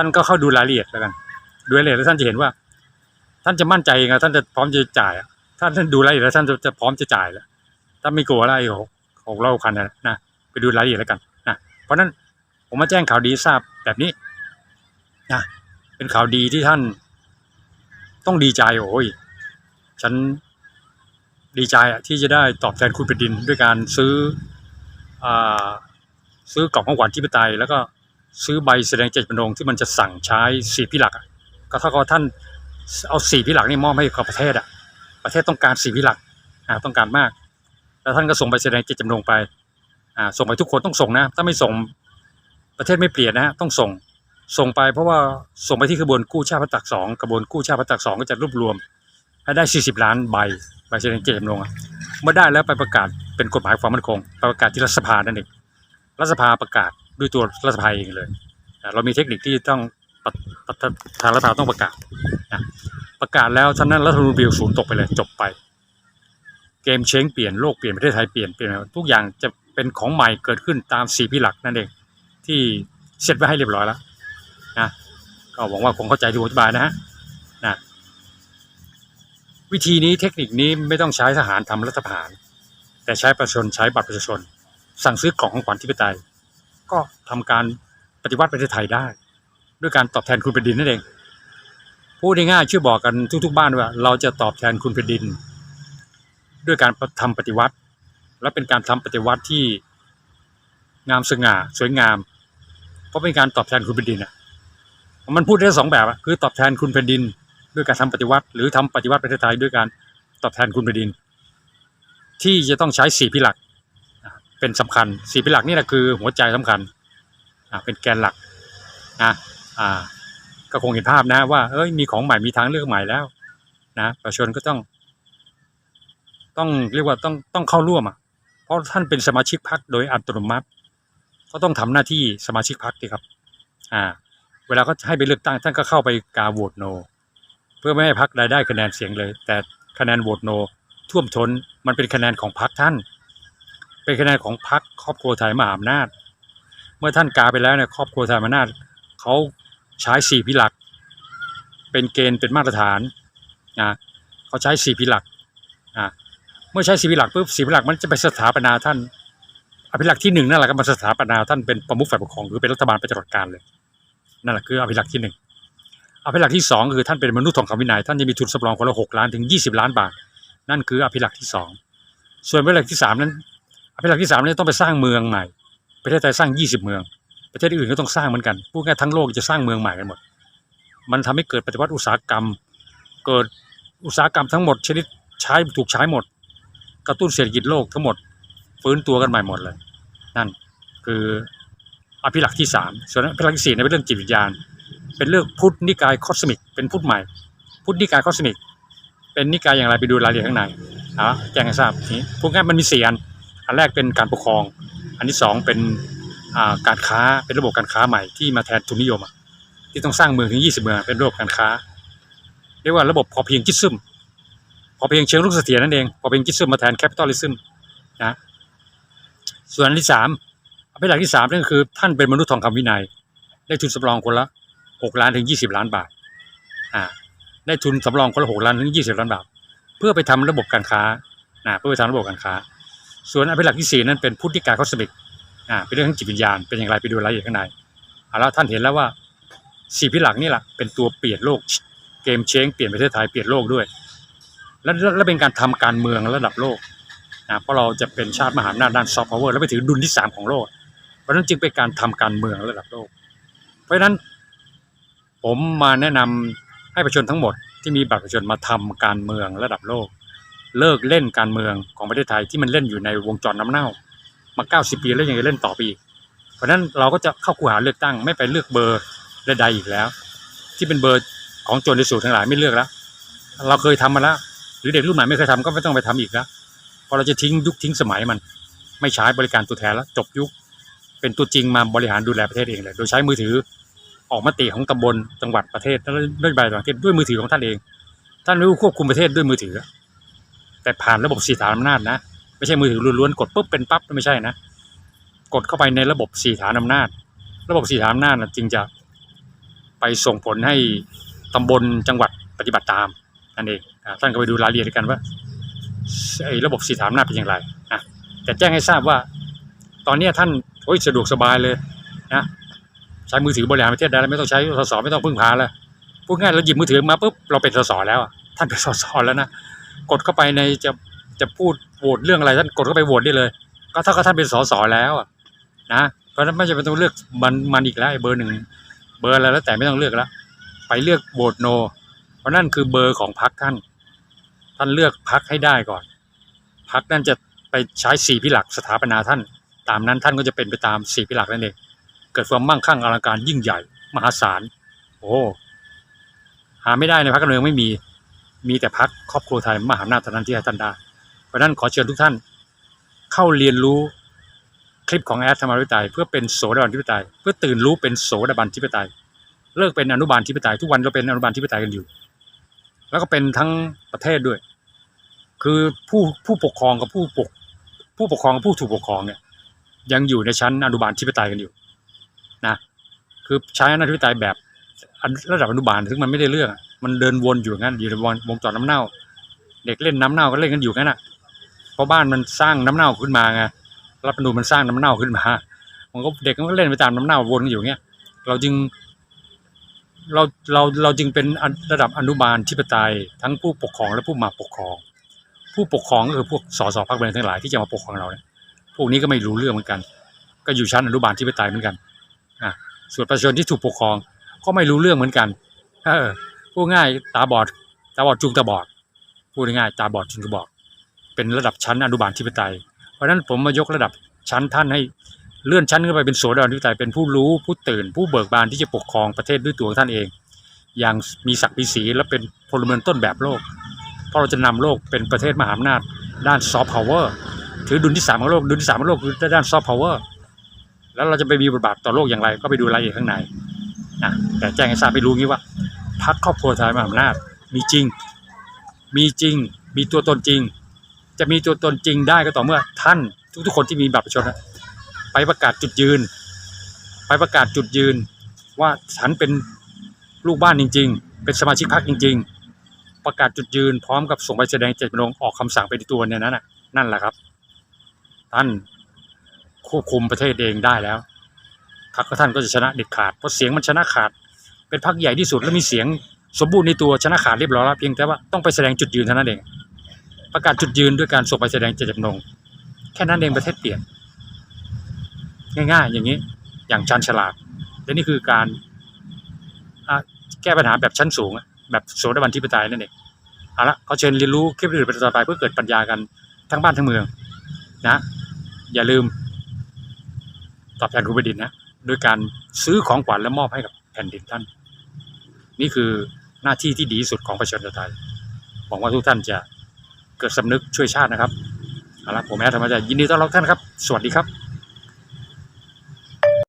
ท่านก็เข้าดูรายละเอียดแล้วกันดูรายละเอียดแล้วท่านจะเห็นว่า ท่านจะมั่นใจเองท่านจะพร้อมจะจ่ายอะถ้าท่านดูรายละเอียดแล้วท่านจะจะพร้อมจะจ่ายแล้วถ้าไม่กลัวอะไรหกหกร้อยคันนะนะไปดูรายละเอียดแล้วกันนะเพราะฉะนั้นผมมาแจ้งข่าวดีทราบแบบนี้นะเป็นข่าวดีที่ท่าน ต้องดีใจโอ้ยฉันดีใจอะที่จะได้ตอบแทนคุณแผ่นดิน ด้วยการซื้ออ่าซื้อกล่องของขวัญที่ปไตยแล้วก็ ซื้อใบแสดงเจตจำนงที่มันจะสั่งใช้สี่พิหลักก็เท่ากับว่าท่านเอาสี่พิหลักนี่มอบให้กับประเทศอะ ประเทศต้องการสี่พิหลักอ่าต้องการมาก แล้วท่านก็ส่งใบแสดงเจตจำนงไปอ่าส่งไปทุกคนต้องส่งนะ ถ้าไม่ส่งประเทศไม่เปลี่ยนนะ ต้องส่งส่งไปเพราะว่าส่งไปที่กระบวนกู้ชาติพัฒนาสองกระบวนกู้ชาติพัฒนาสองก็จะรวบรวม ให้ได้ 40 ล้านใบใบแสดงเจตจำนงเมื่อได้แล้วไปประกาศเป็นกฎหมายความมั่นคงปประกาศที่รัฐสภานั่นเองรัฐสภาประกาศ ด้วยตัวรัฐสภาเองเลยอะเรามีเทคนิคที่ต้องทางรัฐสภาต้องประกาศนะประกาศแล้วท่านั้นรัฐธรรมนูญปีศูนย์ตกไปเลยจบไป เกมเช้งเปลี่ยนโลกเปลี่ยนประเทศไทยเปลี่ยนเปลี่ยนทุกอย่างจะเป็นของใหม่เกิดขึ้นตามสี่พี่หลักนั่นเองที่เสร็จไว้ให้เรียบร้อยแล้วนะก็หวังว่าคงเข้าใจที่ผมอธิบายนะฮะนะวิธีนี้เทคนิคนี้ไม่ต้องใช้ทหารทำรัฐประหาร แต่ใช้ประชาชนใช้บัตรประชาชน สั่งซื้อกล่องของขวัญที่ปไตย ก็ทำการปฏิวัติประเทศไทยได้ ด้วยการตอบแทนคุณแผ่นดินนั่นเองพูดง่ายๆชื่อบอกกันทุก ๆ บ้านว่า เราจะตอบแทนคุณแผ่นดิน ด้วยการทำปฏิวัติ และเป็นการทำปฏิวัติที่งามสง่าสวยงาม เพราะเป็นการตอบแทนคุณแผ่นดินอะมันพูดได้สองแบบคือตอบแทนคุณแผ่นดิน ด้วยการทำปฏิวัติ หรือทำปฏิวัติประเทศไทยด้วยการตอบแทนคุณแผ่นดิน ที่จะต้องใช้สี่พิหลัก เป็นสำคัญสี่พิหลักนี่แหละคือหัวใจสำคัญอ่าเป็นแกนหลักนะอ่าก็คงเห็นภาพนะว่าเอ้ยมีของใหม่มีทางเลือกใหม่แล้วนะประชาชนก็ต้อง ต้องเรียกว่าต้องต้องเข้าร่วมอะเพราะท่านเป็นสมาชิกพรรคโดยอัตโนมัติ ก็ต้องทำหน้าที่สมาชิกพรรคดีครับ อ่า เวลาเขาให้ไปเลือกตั้งท่านก็เข้าไปกาโหวตโน เพื่อไม่ให้พรรคใดได้คะแนนเสียงเลย แต่คะแนนโหวตโน ท่วมท้นมันเป็นคะแนนของพรรคท่าน เป็นคะแนนของพรรคครอบครัวไทยมหาอำนาจ เมื่อท่านกาไปแล้วเนี่ยครอบครัวไทยมหาอำนาจเขาใช้สี่พิหลัก เป็นเกณฑ์เป็นมาตรฐานนะเขาใช้สี่พิหลักนะเมื่อใช้สี่พิหลักปุ๊บสี่พิหลักมันจะไปสถาปนาท่านอภิหลักษ์ที่หนึ่งนั่นแหละก็มาสถาปนาท่านเป็นประมุขฝ่ายปกครองคือเป็นรัฐบาลไปตลอดกาลเลยนั่นแหละคืออภิหลักษ์ที่หนึ่งอภิหลักษ์ที่สองคือท่านเป็นมนุษย์ทองคำวินัยท่านจะมีทุนสำรองคนละหกล้านถึงยี่สิบล้านบาท นั่นคืออภิหลักษ์ที่สองส่วนอภิหลักษ์ที่สามนั้น ภิหลักษ์ที่สามเนี่ยต้องไปสร้างเมืองใหม่ ประเทศไทยสร้างยี่สิบเมือง ประเทศอื่นก็ต้องสร้างเหมือนกันพูดง่ายทั้งโลกจะสร้างเมืองใหม่กันหมด มันทำให้เกิดปฏิวัติอุตสาหกรรม เกิดอุตสาหกรรมทั้งหมดชนิดใช้ถูกใช้หมด กระตุ้นเศรษฐกิจโลกทั้งหมดฟื้นตัวกันใหม่หมดเลย นั่นคืออภิหลักษ์ที่สามส่วนอภิหลักษ์ที่สี่เนี่ยเป็นเรื่องจิตวิญญาณ เป็นเรื่องพุทธนิกายคอสมิก เป็นพุทธใหม่ พุทธนิกายคอสมิก เป็นนิกายอย่างไรไปดูรายละเอียดข้างในอะแจ้งให้ทราบนี้พวกนี้มันมีเสี่อัน อันแรกเป็นการปกครอง อันที่สองเป็นการค้าเป็นระบบการค้าใหม่ที่มาแทนทุนนิยมที่ต้องสร้างเมืองถึงยี่สิบเมืองเป็นระบบการค้า เรียกว่าระบบพอเพียงจิตซึมพอเพียงเชิงลุกเสถียรนั่นเองพอเพียงจิตซึมมาแทนแคปิตอลิซึมนะส่วนอันที่สามอภิหลักษ์ที่สามนั่นก็คือ ท่านเป็นมนุษย์ทองคำวินัย ได้ทุนสำรองคนละหกล้านถึงยี่สิบล้านบาทอ่าได้ทุนสำรองคนละหกล้านถึงยี่สิบล้านบาท เพื่อไปทำระบบการค้านะเพื่อไปทำระบบการค้า ส่วนอภิหลักษ์ที่สี่นั้นเป็นพุทธิกายคอสมิกอ่าเป็นเรื่องของจิตวิญญาณเป็นอย่างไรไปดูรายละเอียดข้างในอ่าแล้วท่านเห็นแล้วว่าสี่พิหลักนี่แหละเป็นตัวเปลี่ยนโลกเกมเชงเปลี่ยนประเทศไทยเปลี่ยนโลกด้วย และและและเป็นการทำการเมืองระดับโลกนะเพราะเราจะเป็นชาติมหาอำนาจด้านซอฟต์พาวเวอร์และไปถือดุลที่สามของโลก เพราะฉะนั้นจึงเป็นการทำการเมืองระดับโลก เพราะฉะนั้นผมมาแนะนำให้ประชาชนทั้งหมดที่มีบัตรประชาชนมาทำการเมืองระดับโลก เลิกเล่นการเมืองของประเทศไทยที่มันเล่นอยู่ในวงจรน้ำเน่า มา 90 ปีแล้วยังจะเล่นต่อไปอีกเพราะฉะนั้นเราก็จะเข้าคูหาเลือกตั้งไม่ไปเลือกเบอร์ใดๆอีกแล้ว ที่เป็นเบอร์ของโจรในสูตรทั้งหลายไม่เลือกแล้ว เราเคยทำมาแล้ว หรือเด็กรุ่นใหม่ไม่เคยทำก็ไม่ต้องไปทำอีกแล้วเพราะเราจะทิ้งยุคทิ้งสมัยมัน ไม่ใช้บริการตัวแทนแล้วจบยุค เป็นตัวจริงมาบริหารดูแลประเทศเองเลย โดยใช้มือถือออกมติของตำบลจังหวัดประเทศและด้วยใบต่างประเทศด้วยมือถือของท่านเอง ท่านรู้ควบคุมประเทศด้วยมือถือ แต่ผ่านระบบสีฐานอำนาจนะ ไม่ใช่มือถือล้วนๆกดปุ๊บเป็นปั๊บไม่ใช่นะ กดเข้าไปในระบบสี่ฐานอำนาจ ระบบสี่ฐานอำนาจนะจึงจะไปส่งผลให้ตำบลจังหวัดปฏิบัติตามนั่นเองท่านก็ไปดูรายละเอียดกันว่าไอ้ระบบสีถามหน้าจเป็นอย่างไรนะแต่แจ้งให้ทราบว่า ตอนนี้ท่านโอ้ยสะดวกสบายเลยนะใช้มือถือบริหารประเทศได้แล้วไม่ต้องใช้สสไม่ต้องพึ่งพาแล้วพูดง่ายเราหยิบมือถือมาปุ๊บเราเป็นสสแล้วท่านเป็นสสแล้วนะ กดเข้าไปในจะจะพูดโหวตเรื่องอะไรท่านกดเข้าไปโหวตได้เลย ก็เท่ากับท่านเป็นสสแล้วนะเพราะนั้นไม่จำเป็นต้องเลือกมันมันอีกแล้วเบอร์หนึ่งเบอร์อะไรแล้วแต่ไม่ต้องเลือกแล้วไปเลือกโหวตโน เพราะนั่นคือเบอร์ของพรรคท่าน ท่านเลือกพรรคให้ได้ก่อนพรรคนั่นจะไปใช้สี่พิหลักสถาปนาท่าน ตามนั้นท่านก็จะเป็นไปตามสี่พิหลักนั่นเองเกิดความมั่งคั่งอลังการยิ่งใหญ่ มหาศาลโอ้หาไม่ได้ในพรรคการเมืองไม่มี มีแต่พรรครอบครัวไทยมหาอำนาจเท่านั้นที่ให้ท่านได้ เพราะนั้นขอเชิญทุกท่านเข้าเรียนรู้คลิปของแอดธรรมาธิปไตยเพื่อเป็นโสดาบันธิปไตย เพื่อตื่นรู้เป็นโสดาบันธิปไตย เลิกเป็นอนุบาลธิปไตย ทุกวันเราเป็นอนุบาลธิปไตยกันอยู่ แล้วก็เป็นทั้งประเทศด้วย คือผู้ผู้ปกครองกับผู้ปกผู้ปกครองกับผู้ถูกปกครองเนี่ยยังอยู่ในชั้นอนุบาลธิปไตยกันอยู่นะคือใช้อนุบาลธิปไตยแบบระดับอนุบาลซึ่งมันไม่ได้เรื่อง มันเดินวนอยู่งั้นอยู่ในวงวงจรน้ำเน่า เด็กเล่นน้ำเน่าก็เล่นกันอยู่งั้นอะเพราะบ้านมันสร้างน้ำเน่าขึ้นมาไงรัฐธรรมนูญมันสร้างน้ำเน่าขึ้นมามันก็เด็กมันก็เล่นไปตามน้ำเน่าวนอยู่เงี้ยเราจึงเราเราเราจึงเป็นระดับอนุบาลธิปไตย ทั้งผู้ปกครองและผู้มาปกครอง ผู้ปกครองก็คือพวกสสพรรคกเมืองทั้งหลายที่จะมาปกครองเราเนี่ยพวกนี้ก็ไม่รู้เรื่องเหมือนกัน ก็อยู่ชั้นอนุบาลธิปไตยเหมือนกันอะส่วนประชาชนที่ถูกปกครองก็ไม่รู้เรื่องเหมือนกัน เออ พูดง่ายตาบอดตาบอดจุงตาบอดพูดง่ายตาบอดจุงตาบอดเป็นระดับชั้นอนุบาลธิปไตย เพราะฉะนั้นผมมายกระดับชั้นท่านให้เลื่อนชั้นขึ้นไปเป็นโสดาบันธิปไตยเป็นผู้รู้ผู้ตื่น ผู้เบิกบานที่จะปกครองประเทศด้วยตัวของท่านเอง อย่างมีศักดิ์มีศรีและเป็นพลเมืองต้นแบบโลก เพราะเราจะนำโลกเป็นประเทศมหาอำนาจ ด้านซอฟต์พาวเวอร์ถือดุลที่สามของโลกดุลที่สามของโลกคือด้านซอฟต์พาวเวอร์แล้วเราจะไปมีบทบาทต่อโลกอย่างไร ก็ไปดูรายละเอียดข้างในนะแต่แจ้งให้ทราบไปรู้งี้ว่า พรรครอบครัวไทยมหาอำนาจมีจริง มีจริง มีตัวตนจริง จะมีตัวตนจริงได้ก็ต่อเมื่อท่านทุกๆคนที่มีบัตรประชาชนไปประกาศจุดยืน ไปประกาศจุดยืน ว่าฉันเป็นลูกบ้านจริง ๆ เป็นสมาชิกพรรคจริง ๆ ประกาศจุดยืนพร้อมกับส่งใบแสดงเจตจำนงออกคำสั่งไปในตัวเนี่ยนั่นน่ะนั่นแหละครับ ท่านควบคุมประเทศเองได้แล้วพรรคท่านก็จะชนะเด็ดขาดเพราะเสียงมันชนะขาด เป็นพรรคใหญ่ที่สุดและมีเสียงสมบูรณ์ในตัวชนะขาดเรียบร้อยแล้วเพียงแต่ว่าต้องไปแสดงจุดยืนเท่านั้นเอง ประกาศจุดยืนด้วยการส่งไปแสดงเจตจำนง แค่นั้นเองประเทศเปลี่ยน ง่ายๆ อย่างนี้อย่างชันฉลาดและนี่คือการแก้ปัญหาแบบชั้นสูง แบบโสดาบันทิปไตยนั่นเองเอาละขอเชิญเรียนรู้คลิปอื่นไปต่อไปเพื่อเกิดปัญญากันทั้งบ้านทั้งเมืองนะอย่าลืมตอบแทนคุณแผ่นดินนะด้วยการซื้อของขวัญและมอบให้กับแผ่นดินท่าน นี่คือหน้าที่ที่ดีสุดของประชาชนไทยหวังว่าทุกท่านจะเกิดสำนึกช่วยชาตินะครับเอาละผมแอดธรรมจักรยินดีต้อนรับท่านครับ สวัสดีครับ